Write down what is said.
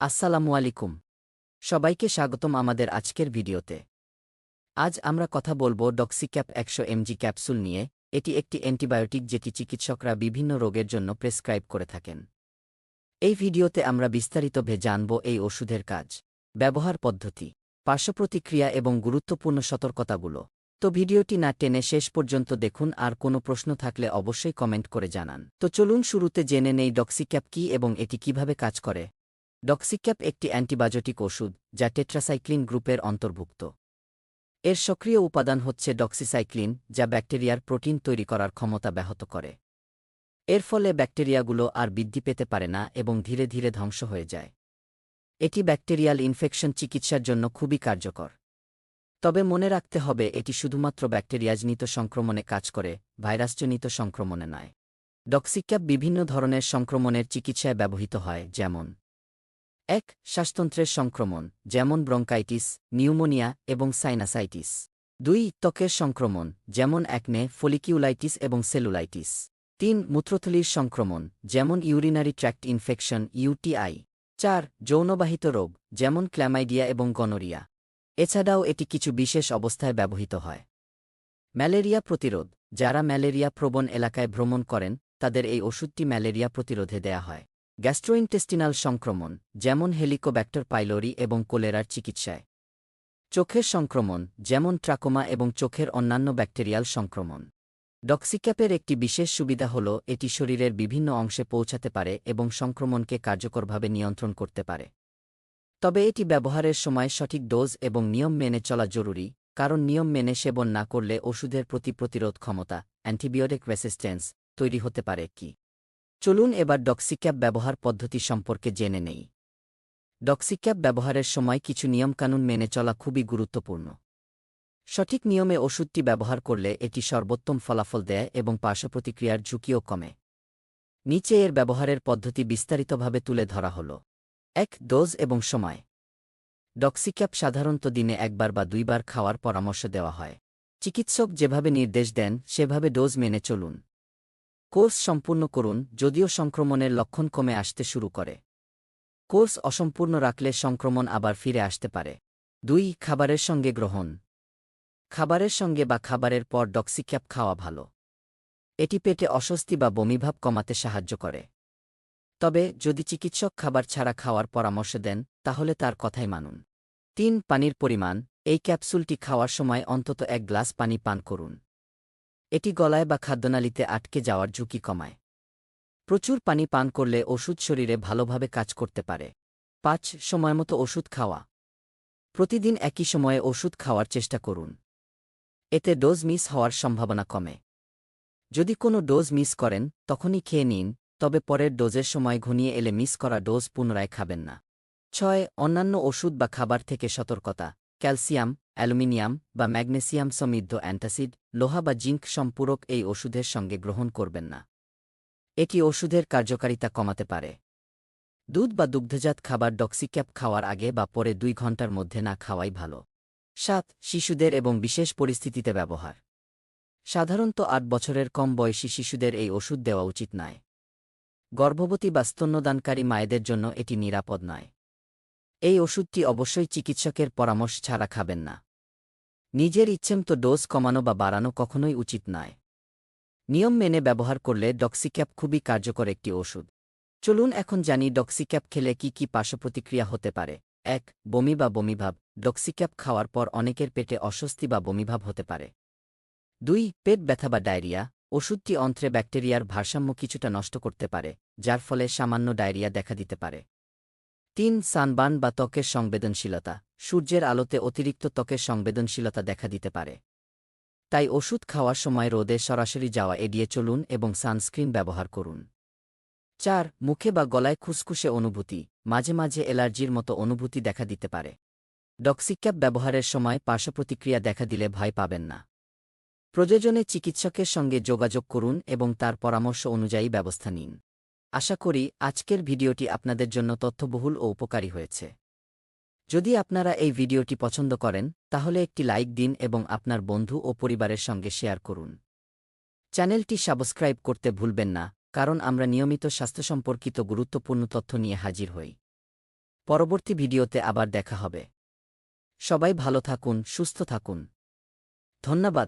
আসসালামু আলাইকুম। সবাইকে স্বাগতম আমাদের আজকের ভিডিওতে। আজ আমরা কথা বলব ডক্সিক্যাপ একশো এমজি ক্যাপসুল নিয়ে, এটি একটি অ্যান্টিবায়োটিক যেটি চিকিৎসকরা বিভিন্ন রোগের জন্য প্রেসক্রাইব করে থাকেন। এই ভিডিওতে আমরা বিস্তারিতভাবে জানব এই ওষুধের কাজ, ব্যবহার পদ্ধতি, পার্শ্বপ্রতিক্রিয়া এবং গুরুত্বপূর্ণ সতর্কতাগুলো। তো ভিডিওটি না টেনে শেষ পর্যন্ত দেখুন, আর কোনো প্রশ্ন থাকলে অবশ্যই কমেন্ট করে জানান। তো চলুন শুরুতে জেনে নেই ডক্সিক্যাপ কী এবং এটি কীভাবে কাজ করে। ডক্সিক্যাপ একটি অ্যান্টিবায়োটিক ওষুধ, যা টেট্রাসাইক্লিন গ্রুপের অন্তর্ভুক্ত। এর সক্রিয় উপাদান হচ্ছে ডক্সিসাইক্লিন, যা ব্যাকটেরিয়ার প্রোটিন তৈরি করার ক্ষমতা ব্যাহত করে। এর ফলে ব্যাকটেরিয়াগুলো আর বৃদ্ধি পেতে পারে না এবং ধীরে ধীরে ধ্বংস হয়ে যায়। এটি ব্যাকটেরিয়াল ইনফেকশন চিকিৎসার জন্য খুবই কার্যকর। তবে মনে রাখতে হবে, এটি শুধুমাত্র ব্যাকটেরিয়াজনিত সংক্রমণে কাজ করে, ভাইরাসজনিত সংক্রমণে নয়। ডক্সিক্যাপ বিভিন্ন ধরনের সংক্রমণের চিকিৎসায় ব্যবহৃত হয়, যেমন এক শ্বাসতন্ত্রের সংক্রমণ, যেমন ব্রঙ্কাইটিস, নিউমোনিয়া এবং সাইনাসাইটিস। দুই ত্বকের সংক্রমণ, যেমন অ্যাকনে, ফলিকিউলাইটিস এবং সেলুলাইটিস। তিন মূত্রথলির সংক্রমণ, যেমন ইউরিনারি ট্র্যাক্ট ইনফেকশন ইউটিআই চার যৌনবাহিত রোগ, যেমন ক্ল্যামাইডিয়া এবং গনোরিয়া। এছাড়াও এটি কিছু বিশেষ অবস্থায় ব্যবহৃত হয়। ম্যালেরিয়া প্রতিরোধ, যারা ম্যালেরিয়া প্রবণ এলাকায় ভ্রমণ করেন, তাদের এই ওষুধটি ম্যালেরিয়া প্রতিরোধে দেয়া হয়। গ্যাস্ট্রোইন্টেস্টিনাল সংক্রমণ, যেমন হেলিকোব্যাক্টর পাইলোরি এবং কোলেরার চিকিৎসায়। চোখের সংক্রমণ, যেমন ট্রাকোমা এবং চোখের অন্যান্য ব্যাকটেরিয়াল সংক্রমণ। ডক্সিক্যাপের একটি বিশেষ সুবিধা হল, এটি শরীরের বিভিন্ন অংশে পৌঁছাতে পারে এবং সংক্রমণকে কার্যকরভাবে নিয়ন্ত্রণ করতে পারে। তবে এটি ব্যবহারের সময় সঠিক ডোজ এবং নিয়ম মেনে চলা জরুরি, কারণ নিয়ম মেনে সেবন না করলে ওষুধের প্রতি প্রতিরোধ ক্ষমতা অ্যান্টিবিওটিক রেসিস্ট্যান্স, তৈরি হতে পারে কি? চলুন এবার ডক্সিক্যাপ ব্যবহার পদ্ধতি সম্পর্কে জেনে নেই। ডক্সিক্যাপ ব্যবহারের সময় কিছু নিয়মকানুন মেনে চলা খুবই গুরুত্বপূর্ণ। সঠিক নিয়মে ওষুধটি ব্যবহার করলে এটি সর্বোত্তম ফলাফল দেয় এবং পার্শ্বপ্রতিক্রিয়ার ঝুঁকিও কমে। নিচে এর ব্যবহারের পদ্ধতি বিস্তারিতভাবে তুলে ধরা হল। এক, ডোজ এবং সময়। ডক্সিক্যাপ সাধারণত দিনে একবার বা দুইবার খাওয়ার পরামর্শ দেওয়া হয়। চিকিৎসক যেভাবে নির্দেশ দেন, সেভাবে ডোজ মেনে চলুন। কোর্স সম্পূর্ণ করুন, যদিও সংক্রমণের লক্ষণ কমে আসতে শুরু করে। কোর্স অসম্পূর্ণ রাখলে সংক্রমণ আবার ফিরে আসতে পারে। দুই, খাবারের সঙ্গে গ্রহণ। খাবারের সঙ্গে বা খাবারের পর ডক্সিক্যাপ খাওয়া ভালো। এটি পেটে অস্বস্তি বা বমিভাব কমাতে সাহায্য করে। তবে, যদি চিকিৎসক খাবার ছাড়া খাওয়ার পরামর্শ দেন, তাহলে তার কথাই মানুন। তিন, পানির পরিমাণ। এই ক্যাপসুলটি খাওয়ার সময় অন্তত এক গ্লাস পানি পান করুন। এটি গলায় বা খাদ্যনালীতে আটকে যাওয়ার ঝুঁকি কমায়। প্রচুর পানি পান করলে ওষুধ শরীরে ভালোভাবে কাজ করতে পারে। পাঁচ সময়মতো ওষুধ খাওয়া। প্রতিদিন একই সময়ে ওষুধ খাওয়ার চেষ্টা করুন। এতে ডোজ মিস হওয়ার সম্ভাবনা কমে। যদি কোনো ডোজ মিস করেন, তখনই খেয়ে নিন, তবে পরের ডোজের সময় ঘনিয়ে এলে মিস করা ডোজ পুনরায় খাবেন না। ছয়, অন্যান্য ওষুধ বা খাবার থেকে সতর্কতা। ক্যালসিয়াম, অ্যালুমিনিয়াম বা ম্যাগনেসিয়াম সমৃদ্ধ অ্যান্টাসিড, লোহা বা জিঙ্ক সম্পূরক এই ওষুধের সঙ্গে গ্রহণ করবেন না। এটি ওষুধের কার্যকারিতা কমাতে পারে। দুধ বা দুগ্ধজাত খাবার ডক্সিক্যাপ খাওয়ার আগে বা পরে দুই ঘণ্টার মধ্যে না খাওয়াই ভালো। সাত, শিশুদের এবং বিশেষ পরিস্থিতিতে ব্যবহার। সাধারণত আট বছরের কম বয়সী শিশুদের এই ওষুধ দেওয়া উচিত নয়। গর্ভবতী বা স্তন্যদানকারী মায়েদের জন্য এটি নিরাপদ নয়। এই ওষুধটি অবশ্যই চিকিৎসকের পরামর্শ ছাড়া খাবেন না। নিজের ইচ্ছেমতো ডোজ কমানো বা বাড়ানো কখনোই উচিত নয়। নিয়ম মেনে ব্যবহার করলে ডক্সিক্যাপ খুবই কার্যকর একটি ওষুধ। চলুন এখন জানি ডক্সিক্যাপ খেলে কি কি পার্শ্বপ্রতিক্রিয়া হতে পারে। এক, বমি বা বমিভাব। ডক্সিক্যাপ খাওয়ার পর অনেকের পেটে অস্বস্তি বা বমিভাব হতে পারে। দুই, পেট ব্যথা বা ডায়রিয়া। ওষুধটি অন্ত্রে ব্যাকটেরিয়ার ভারসাম্য কিছুটা নষ্ট করতে পারে, যার ফলে সামান্য ডায়রিয়া দেখা দিতে পারে। তিন সানবান বা ত্বকের সংবেদনশীলতা, সূর্যের আলোতে অতিরিক্ত ত্বকের সংবেদনশীলতা দেখা দিতে পারে। তাই ওষুধ খাওয়ার সময় রোদে সরাসরি যাওয়া এড়িয়ে চলুন এবং সানস্ক্রিন ব্যবহার করুন। চার, মুখে বা গলায় খুসখুসে অনুভূতি, মাঝে মাঝে অ্যালার্জির মতো অনুভূতি দেখা দিতে পারে। ডক্সিক্যাপ ব্যবহারের সময় পার্শ্বপ্রতিক্রিয়া দেখা দিলে ভয় পাবেন না। প্রয়োজনে চিকিৎসকের সঙ্গে যোগাযোগ করুন এবং তার পরামর্শ অনুযায়ী ব্যবস্থা নিন। আশা করি আজকের ভিডিওটি আপনাদের জন্য তথ্যবহুল ও উপকারী হয়েছে। যদি আপনারা এই ভিডিওটি পছন্দ করেন, তাহলে একটি লাইক দিন এবং আপনার বন্ধু ও পরিবারের সঙ্গে শেয়ার করুন। চ্যানেলটি সাবস্ক্রাইব করতে ভুলবেন না, কারণ আমরা নিয়মিত স্বাস্থ্য সম্পর্কিত গুরুত্বপূর্ণ তথ্য নিয়ে হাজির হই। পরবর্তী ভিডিওতে আবার দেখা হবে। সবাই ভালো থাকুন, সুস্থ থাকুন। ধন্যবাদ।